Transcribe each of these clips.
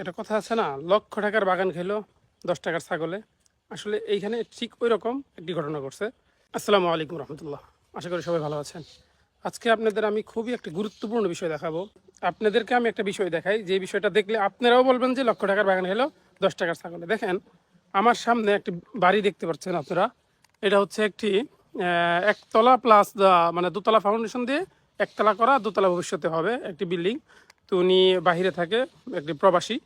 একটা কথা আছে না, লক্ষ টাকার বাগান খেলো, দশ টাকার ছাগলে। আসলে এইখানে ঠিক ওই রকম একটি ঘটনা ঘটছে। আসসালামু আলাইকুম রহমতুল্লাহ। আশা করি সবাই ভালো আছেন। আজকে আপনাদের আমি খুবই একটা গুরুত্বপূর্ণ বিষয় দেখাবো। আপনাদেরকে আমি একটা বিষয় দেখাই, যে বিষয়টা দেখলে আপনারাও বলবেন যে লক্ষ টাকার বাগান খেলো, দশ টাকার ছাগলে। দেখেন, আমার সামনে একটি বাড়ি দেখতে পাচ্ছেন আপনারা। এটা হচ্ছে একটি একতলা প্লাস মানে দোতলা ফাউন্ডেশন দিয়ে একতলা করা, দোতলা ভবিষ্যতে হবে একটি বিল্ডিং তো উনি বাহিরে থাকে, একটি প্রবাসী।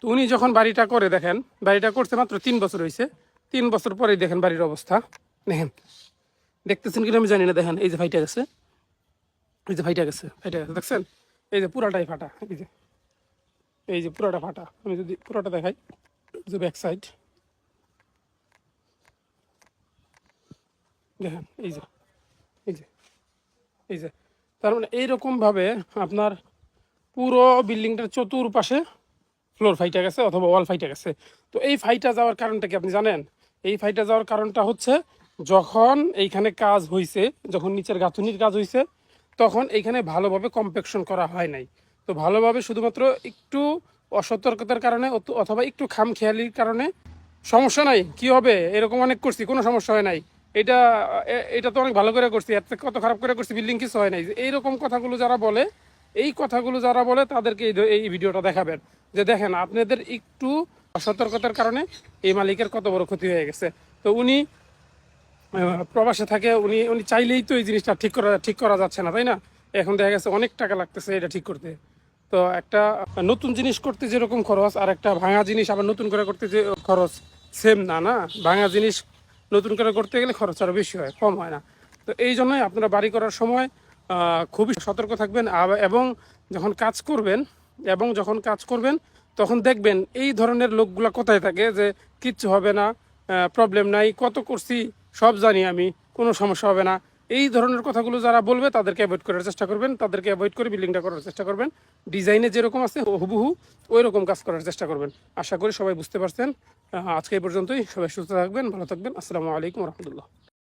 তো উনি যখন বাড়িটা করে দেখেন, বাড়িটা করতে মাত্র তিন বছর হয়েছে। তিন বছর পরেই দেখেন বাড়ির অবস্থা। দেখেন, দেখতেছেন কিনা আমি জানি না, দেখেন, এই যে ভাইটা গেছে। এই যে ভাইটা গেছে ভাইটা গেছে, দেখছেন? এই যে পুরাটাই ফাটা, এই যে এই যে পুরাটা ফাটা। আমি যদি পুরোটা দেখাই, যে ব্যাক সাইড দেখেন, এই যে এই যে এই যে। তার মানে এইরকমভাবে আপনার পুরো বিল্ডিংটার চতুর্পাশে ফ্লোর ফাইটা গেছে অথবা ওয়াল ফাইটা গেছে। তো এই ফাইটা যাওয়ার কারণটা কি আপনি জানেন? এই ফাইটা যাওয়ার কারণটা হচ্ছে যখন এইখানে কাজ হয়েছে যখন নিচের গাঁথুনির কাজ হয়েছে তখন এইখানে ভালোভাবে কম্পেকশন করা হয় নাই। তো ভালোভাবে শুধুমাত্র একটু অসতর্কতার কারণে অথবা একটু খামখেয়ালির কারণে সমস্যা নাই, কি হবে? এরকম অনেক করছি, কোনো সমস্যা হয় নাই। এটা এটা তো অনেক ভালো করে করছি এর কত খারাপ করে করছি, বিল্ডিং কিছু হয় নাই। এইরকম কথাগুলো যারা বলে এই কথাগুলো যারা বলে তাদেরকে এই ভিডিওটা দেখাবেন। যে দেখেন, আপনাদের একটু অসতর্কতার কারণে এই মালিকের কত বড় ক্ষতি হয়ে গেছে। তো উনি প্রবাসে থাকে, উনি উনি চাইলেই তো এই জিনিসটা ঠিক করা ঠিক করা যাচ্ছে না, তাই না? এখন দেখা গেছে অনেক টাকা লাগতেছে এটা ঠিক করতে। তো একটা নতুন জিনিস করতে যেরকম খরচ, আর একটা ভাঙা জিনিস আবার নতুন করে করতে যে খরচ সেম না না? ভাঙা জিনিস নতুন করে করতে গেলে খরচ আরও বেশি হয়, কম হয় না। তো এই জন্যই আপনারা বাড়ি করার সময় খুবই সতর্ক থাকবেন এবং যখন কাজ করবেন, এবং যখন কাজ করবেন, তখন দেখবেন এই ধরনের লোকগুলা কোথায় থাকে যে কিচ্ছু হবে না প্রবলেম নাই, কত করছি সব জানি আমি, কোনো সমস্যা হবে না। এই ধরনের কথাগুলো যারা বলবে, তাদেরকে অ্যাভয়েড করার চেষ্টা করবেন, তাদেরকে অ্যাভয়েড করে বিল্ডিংটা করার চেষ্টা করবেন। ডিজাইনে যেরকম আছে, হুবহু ওই রকম কাজ করার চেষ্টা করবেন। আশা করি সবাই বুঝতে পারছেন। আজকে এই পর্যন্তই। সবাই সুস্থ থাকবেন, ভালো থাকবেন। আসসালামু আলাইকুম রহমতুল্লাহ।